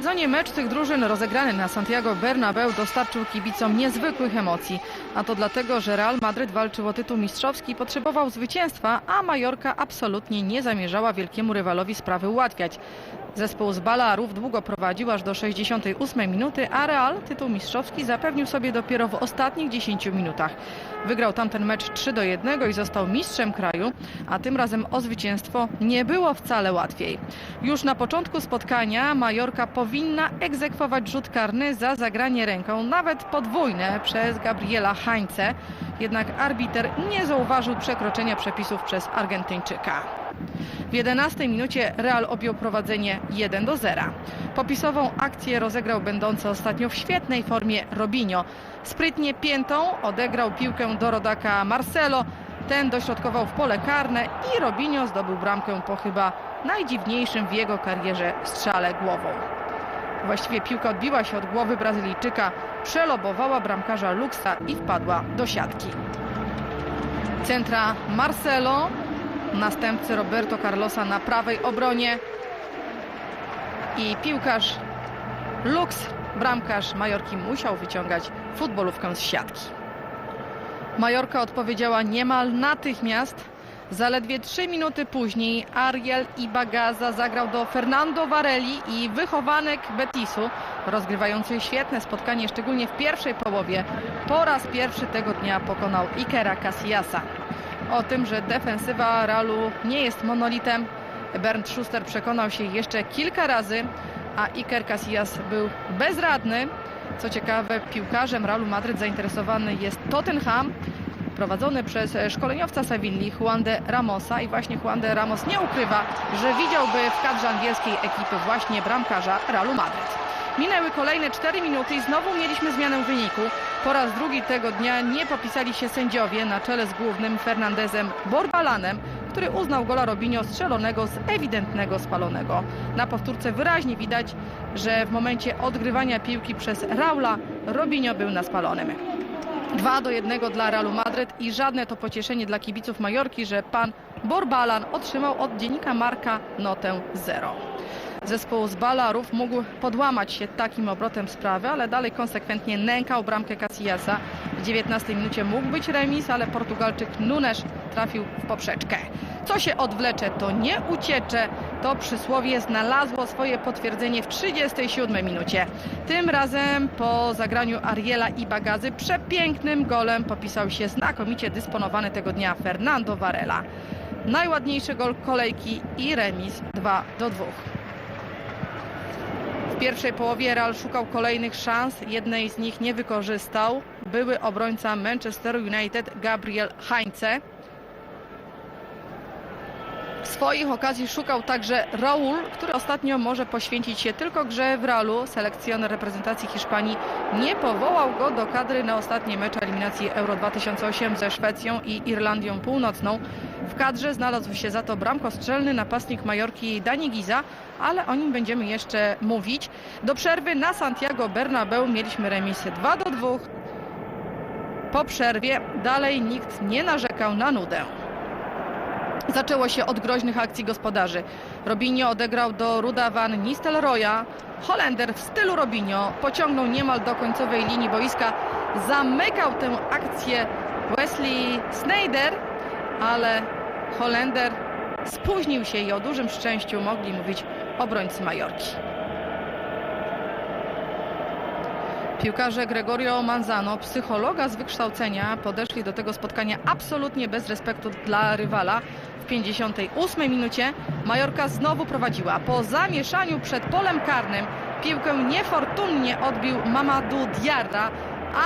sezonie mecz tych drużyn rozegrany na Santiago Bernabeu dostarczył kibicom niezwykłych emocji. A to dlatego, że Real Madryt walczył o tytuł mistrzowski potrzebował zwycięstwa, a Majorka absolutnie nie zamierzała wielkiemu rywalowi sprawy ułatwiać. Zespół z Balearów długo prowadził aż do 68 minuty, a Real tytuł mistrzowski zapewnił sobie dopiero w ostatnich 10 minutach. Wygrał tamten mecz 3 do 1 i został mistrzem kraju, a tym razem o zwycięstwo nie było wcale łatwiej. Już na początku spotkania Majorka powinna egzekwować rzut karny za zagranie ręką, nawet podwójne przez Gabriela Hańce, jednak arbiter nie zauważył przekroczenia przepisów przez Argentyńczyka. W 11 minucie Real objął prowadzenie 1 do 0. Popisową akcję rozegrał będący ostatnio w świetnej formie Robinho. Sprytnie piętą odegrał piłkę do rodaka Marcelo. Ten dośrodkował w pole karne i Robinho zdobył bramkę po chyba najdziwniejszym w jego karierze strzale głową. Właściwie piłka odbiła się od głowy Brazylijczyka, przelobowała bramkarza Luxa i wpadła do siatki. Centra Marcelo, następcy Roberto Carlosa na prawej obronie i piłkarz Lux, bramkarz Majorki musiał wyciągać futbolówkę z siatki. Majorka odpowiedziała niemal natychmiast. Zaledwie trzy minuty później Ariel Ibagaza zagrał do Fernando Varelli i wychowanek Betisu, rozgrywający świetne spotkanie, szczególnie w pierwszej połowie, po raz pierwszy tego dnia pokonał Ikera Casillasa. O tym, że defensywa Realu nie jest monolitem, Bernd Schuster przekonał się jeszcze kilka razy, a Iker Casillas był bezradny. Co ciekawe, piłkarzem Realu Madryt zainteresowany jest Tottenham, prowadzony przez szkoleniowca Sewilli Juan de Ramosa i właśnie Juan de Ramos nie ukrywa, że widziałby w kadrze angielskiej ekipy właśnie bramkarza Realu Madryt. Minęły kolejne 4 minuty i znowu mieliśmy zmianę wyniku. Po raz drugi tego dnia nie popisali się sędziowie na czele z głównym Fernandezem Borbalanem, który uznał gola Robinho strzelonego z ewidentnego spalonego. Na powtórce wyraźnie widać, że w momencie odgrywania piłki przez Raula Robinho był na spalonym. 2 do 1 dla Realu Madryt i żadne to pocieszenie dla kibiców Majorki, że pan Borbalan otrzymał od dziennika Marka notę 0. Zespół z Balarów mógł podłamać się takim obrotem sprawy, ale dalej konsekwentnie nękał bramkę Casillasa. W 19 minucie mógł być remis, ale Portugalczyk Nunes trafił w poprzeczkę. Co się odwlecze, to nie uciecze. To przysłowie znalazło swoje potwierdzenie w 37 minucie. Tym razem po zagraniu Ariela i Bagazy przepięknym golem popisał się znakomicie dysponowany tego dnia Fernando Varela. Najładniejszy gol kolejki i remis 2 do 2. Pierwszej połowie Real szukał kolejnych szans, jednej z nich nie wykorzystał. Były obrońca Manchester United Gabriel Heinze. Swoich okazji szukał także Raul, który ostatnio może poświęcić się tylko grze w Realu. Selekcjoner reprezentacji Hiszpanii nie powołał go do kadry na ostatnie mecze eliminacji Euro 2008 ze Szwecją i Irlandią Północną. W kadrze znalazł się za to bramkostrzelny napastnik Majorki Dani Giza, ale o nim będziemy jeszcze mówić. Do przerwy na Santiago Bernabeu mieliśmy remis 2 do 2. Po przerwie dalej nikt nie narzekał na nudę. Zaczęło się od groźnych akcji gospodarzy. Robinho odegrał do Ruda van Nistelrooya. Holender w stylu Robinho pociągnął niemal do końcowej linii boiska. Zamykał tę akcję Wesley Sneijder, ale Holender spóźnił się i o dużym szczęściu mogli mówić obrońcy Majorki. Piłkarze Gregorio Manzano, psychologa z wykształcenia, podeszli do tego spotkania absolutnie bez respektu dla rywala. W 58 minucie Majorka znowu prowadziła. Po zamieszaniu przed polem karnym piłkę niefortunnie odbił Mamadou Diarra,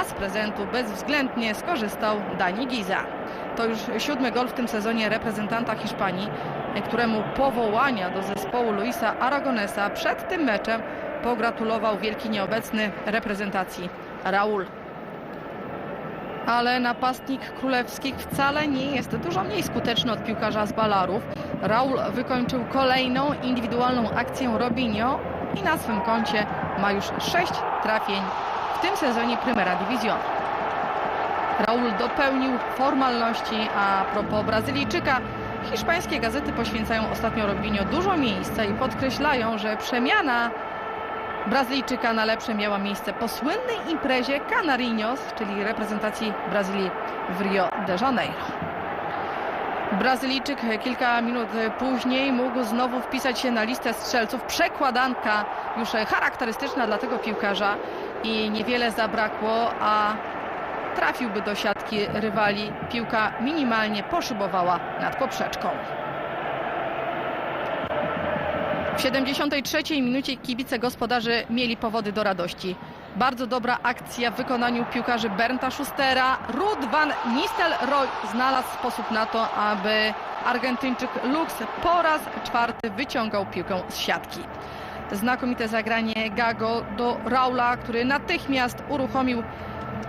a z prezentu bezwzględnie skorzystał Dani Giza. To już siódmy gol w tym sezonie reprezentanta Hiszpanii, któremu powołania do zespołu Luisa Aragonesa przed tym meczem pogratulował wielki nieobecny reprezentacji Raul. Ale napastnik królewskich wcale nie jest dużo mniej skuteczny od piłkarza z Balarów. Raul wykończył kolejną indywidualną akcję Robinho i na swym koncie ma już sześć trafień w tym sezonie Primera Division. Raul dopełnił formalności, a propos Brazylijczyka, hiszpańskie gazety poświęcają ostatnio Robinho dużo miejsca i podkreślają, że przemiana Brazylijczyka na lepsze miała miejsce po słynnej imprezie Canarinhos, czyli reprezentacji Brazylii w Rio de Janeiro. Brazylijczyk kilka minut później mógł znowu wpisać się na listę strzelców. Przekładanka już charakterystyczna dla tego piłkarza i niewiele zabrakło, a trafiłby do siatki rywali. Piłka minimalnie poszybowała nad poprzeczką. W 73 minucie kibice gospodarzy mieli powody do radości. Bardzo dobra akcja w wykonaniu piłkarzy Bernta Schustera. Ruud van Nistelrooy znalazł sposób na to, aby Argentyńczyk Lux po raz czwarty wyciągał piłkę z siatki. Znakomite zagranie Gago do Raula, który natychmiast uruchomił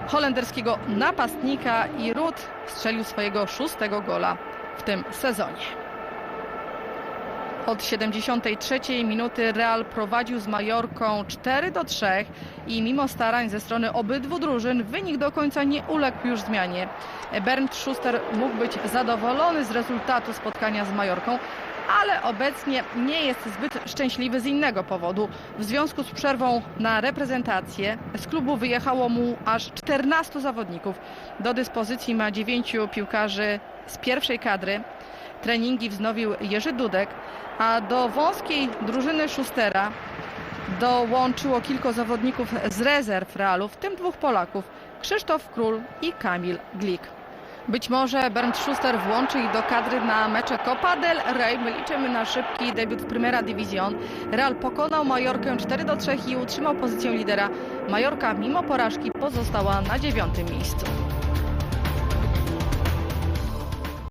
holenderskiego napastnika i Ruud strzelił swojego szóstego gola w tym sezonie. Od 73 minuty Real prowadził z Majorką 4 do 3 i mimo starań ze strony obydwu drużyn wynik do końca nie uległ już zmianie. Bernd Schuster mógł być zadowolony z rezultatu spotkania z Majorką, ale obecnie nie jest zbyt szczęśliwy z innego powodu. W związku z przerwą na reprezentację z klubu wyjechało mu aż 14 zawodników. Do dyspozycji ma 9 piłkarzy z pierwszej kadry. Treningi wznowił Jerzy Dudek, a do wąskiej drużyny Schustera dołączyło kilku zawodników z rezerw Realu, w tym dwóch Polaków, Krzysztof Król i Kamil Glik. Być może Bernd Schuster włączy ich do kadry na mecze Copa del Rey. My liczymy na szybki debiut w Primera División. Real pokonał Majorkę 4 do 3 i utrzymał pozycję lidera. Majorka mimo porażki pozostała na dziewiątym miejscu.